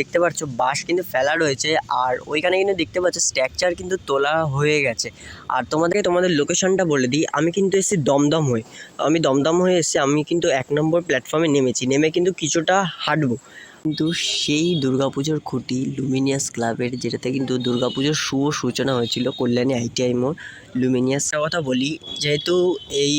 দেখতে পাচ্ছ বাঁশ কিন্তু ফেলা রয়েছে আর ওইখানে কিন্তু দেখতে পাচ্ছ, স্ট্রাকচার কিন্তু তোলা হয়ে গেছে। আর তোমাদেরকে তোমাদের লোকেশনটা বলে দিই, আমি কিন্তু এসেছি দমদম হয়ে। আমি দমদম হয়ে এসেছি, আমি কিন্তু এক নম্বর প্ল্যাটফর্মে নেমেছি, নেমে কিন্তু কিছুটা হাঁটবো। কিন্তু সেই দুর্গাপুজোর খুঁটি লুমিনিয়াস ক্লাবের যেটাতে কিন্তু দুর্গাপুজোর শুভ সূচনা হয়েছিল, কল্যাণী আইটিআই মোড় লুমিনিয়াস কথা বলি, যেহেতু এই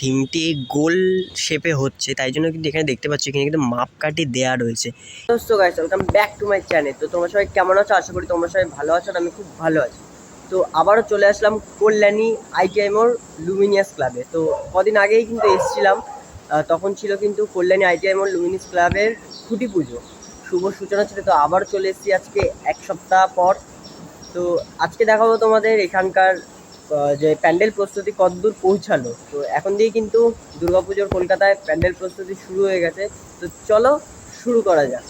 থিমটি গোল শেপে হচ্ছে, তাই জন্য কিন্তু এখানে দেখতে পাচ্ছি, এখানে কিন্তু মাপকাঠি দেয়া রয়েছে। দোস্ত guys welcome back to my channel তো তোমরা সবাই কেমন আছো? আশা করি তোমরা সবাই ভালো আছো আমি খুব ভালো আছি। তো আবারও চলে আসলাম কল্যাণী আইটিআই মোড় লুমিনিয়াস ক্লাবে তো কদিন আগেই কিন্তু এসেছিলাম। তখন ছিল কিন্তু কল্যাণী আইটিআই মোড় লুমিনিয়াস ক্লাবের খুঁটি পুজো। শুভ সূচনা ছিল, তো আবার চলে এসেছি আজকে এক সপ্তাহ পর। তো আজকে দেখাবো তোমাদের এখানকার যে প্যান্ডেল প্রস্তুতি কতদূর পৌঁছালো? তো এখন দিয়ে কিন্তু দুর্গাপুজোর কলকাতায় প্যান্ডেল প্রস্তুতি শুরু হয়ে গেছে। তো চলো শুরু করা যাক।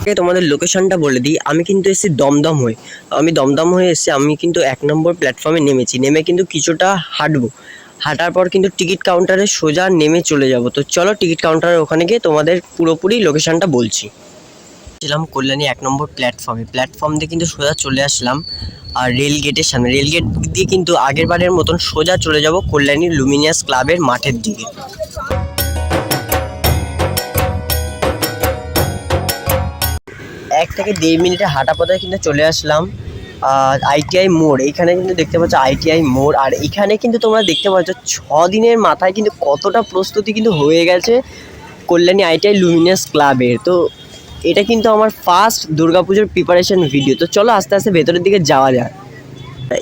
আগে তোমাদের লোকেশনটা বলে দিই। আমি কিন্তু এসেছি দমদম হয়ে। আমি দমদম হয়ে এসেছি, আমি কিন্তু এক নম্বর প্ল্যাটফর্মে নেমেছি। নেমে কিন্তু কিছুটা হাঁটবো। হাঁটার পর কিন্তু টিকিট কাউন্টারে সোজা নেমে চলে যাব। তো চলো টিকিট কাউন্টারের ওখানে গিয়ে তোমাদের পুরোপুরি লোকেশনটা বলছি। ছিলাম কল্যাণী এক নম্বর প্ল্যাটফর্মে প্ল্যাটফর্ম দিয়ে কিন্তু সোজা চলে আসলাম, আর রেল গেটের সামনে। রেল গেট দিয়ে কিন্তু আগের বারের মতন সোজা চলে যাব কল্যাণী লুমিনিয়াস ক্লাবের মাঠের দিকে। এক থেকে দেড় মিনিটে হাঁটা পথে কিন্তু চলে আসলাম আইটিআই মোড়। এইখানে কিন্তু দেখতে পাচ্ছ আইটিআই মোড়, আর এখানে কিন্তু তোমরা দেখতে পাচ্ছ ছ দিনের মাথায় কিন্তু কতটা প্রস্তুতি কিন্তু হয়ে গেছে কল্যাণী আইটিআই লুমিনিয়াস ক্লাবের তো এটা কিন্তু আমার ফার্স্ট দুর্গাপুজোর প্রিপারেশন ভিডিও তো চলো আস্তে আস্তে ভেতরের দিকে যাওয়া যায়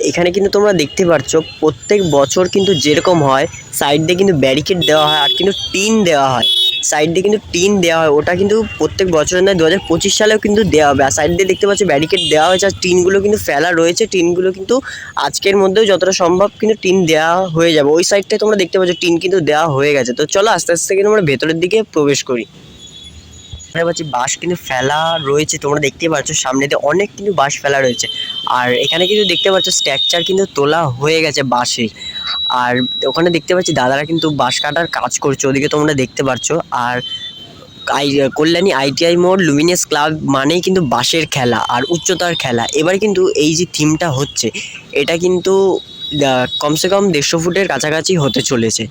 এখানে কিন্তু তোমরা দেখতে পাচ্ছ প্রত্যেক বছর কিন্তু যেরকম হয় সাইড দিয়ে কিন্তু ব্যারিকেড দেওয়া হয় আর কিন্তু টিন দেওয়া হয়। সাইড দিয়ে কিন্তু টিন দেওয়া হয়, ওটা কিন্তু প্রত্যেক বছরের নয় দু হাজার পঁচিশ সালেও কিন্তু দেওয়া হবে। আর সাইড দিয়ে দেখতে পাচ্ছ ব্যারিকেড দেওয়া হয়েছে, আর টিনগুলো কিন্তু ফেলা রয়েছে। টিনগুলো কিন্তু আজকের মধ্যেও যতটা সম্ভব কিন্তু টিন দেওয়া হয়ে যাবে। ওই সাইডটায় তোমরা দেখতে পাচ্ছ টিন কিন্তু দেওয়া হয়ে গেছে। তো চলো আস্তে আস্তে কিন্তু আমরা ভেতরের দিকে প্রবেশ করি। দেখতে পাচ্ছি বাঁশ কিন্তু ফেলা রয়েছে, তোমরা দেখতে পাচ্ছ, সামনে দিয়ে অনেক কিন্তু বাঁশ ফেলা রয়েছে। আর এখানে কিন্তু দেখতে পাচ্ছ, স্ট্রাকচার কিন্তু তোলা হয়ে গেছে বাঁশে আর ওখানে দেখতে পাচ্ছি, দাদারা কিন্তু বাঁশ কাটার কাজ করছে, ওদিকে তোমরা দেখতে পাচ্ছ। আর আই, কল্যাণী আইটিআই মোড়, লুমিনিয়াস ক্লাব মানেই কিন্তু বাঁশের খেলা আর উচ্চতার খেলা। এবার কিন্তু এই যে থিমটা হচ্ছে, এটা কিন্তু কমসে কম দেড়শো ফুটের কাছাকাছি হতে চলেছে।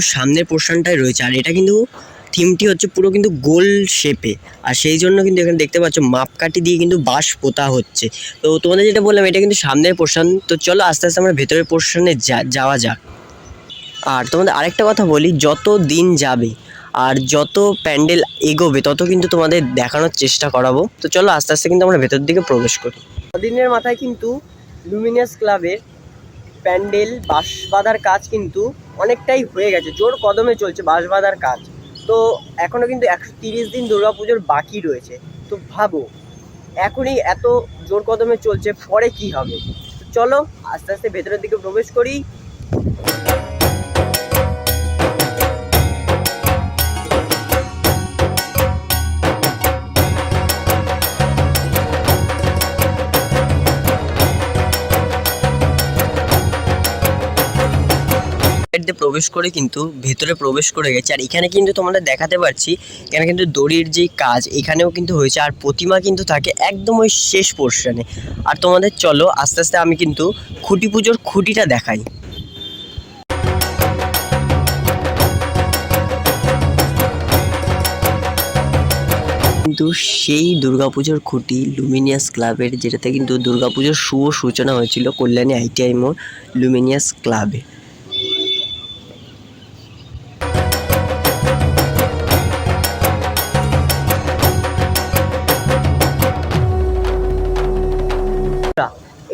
একটু সামনের পোর্শনটাই রয়েছে। আর এটা কিন্তু থিমটি হচ্ছে পুরো কিন্তু গোল শেপে আর সেই জন্য কিন্তু এখানে দেখতে পাচ্ছ মাপকাঠি দিয়ে কিন্তু বাঁশ পোতা হচ্ছে। তো তোমাদের যেটা বললাম, এটা কিন্তু সামনের পোর্শন তো চলো আস্তে আস্তে আমরা ভেতরের পোর্শনে যাওয়া যাক। আর তোমাদের আরেকটা কথা বলি, যত দিন যাবে আর যত প্যান্ডেল এগোবে, তত কিন্তু তোমাদের দেখানোর চেষ্টা করাবো। তো চলো আস্তে আস্তে কিন্তু আমরা ভেতর দিকে প্রবেশ করি। দিনের মাথায় কিন্তু লুমিনিয়াস ক্লাবের প্যান্ডেল, বাঁশ বাঁধার কাজ কিন্তু অনেকটাই হয়ে গেছে, জোর কদমে চলছে বাঁশ বাঁধার কাজ। তো এখনও কিন্তু একশো তিরিশ দিন দুর্গাপুজোর বাকি রয়েছে। তো ভাবো, এখনই এত জোর কদমে চলছে, পরে কি হবে? চলো, আস্তে আস্তে ভেতরের দিকে প্রবেশ করি। দিয়ে প্রবেশ করে কিন্তু ভেতরে প্রবেশ করে গেছে। আর এখানে কিন্তু তোমাদের দেখাতে পারছি, এখানে কিন্তু দড়ির যে কাজ, এখানেও কিন্তু হয়েছে। আর প্রতিমা কিন্তু থাকে একদম ওই শেষ পোর্শনে আর তোমাদের চলো, আস্তে আস্তে আমি কিন্তু খুঁটি পুজোর খুঁটিটা দেখাই। কিন্তু সেই দুর্গাপুজোর খুঁটি লুমিনিয়াস ক্লাবের যেটাতে কিন্তু দুর্গাপুজোর শুভ সূচনা হয়েছিল কল্যাণী আইটিআই মোড় লুমিনিয়াস ক্লাবে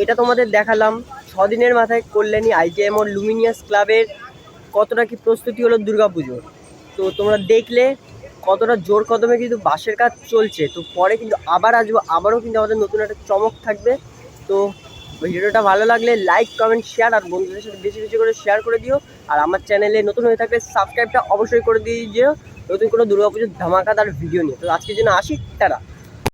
এটা তোমাদের দেখালাম। ছ দিনের মাথায় কল্যাণী আইটিএম ও লুমিনিয়াস ক্লাবের কতটা কি প্রস্তুতি হলো দুর্গাপুজোর। তো তোমরা দেখলে কতটা জোর কদমে কিন্তু বাসের কাজ চলছে। তো পরে কিন্তু আবার আসব, আবারও কিন্তু আমাদের নতুন একটা চমক থাকবে। তো ভিডিওটা ভালো লাগলে লাইক কমেন্ট শেয়ার আর বন্ধুদের সাথে বেশি বেশি করে শেয়ার করে দিও। আর আমার চ্যানেলে নতুন হয়ে থাকলে সাবস্ক্রাইবটা অবশ্যই করে দিয়ে যেও নতুন কোনো দুর্গাপুজোর ধামাকাদার ভিডিও নিয়ে। তো আজকের জন্য আসি তারা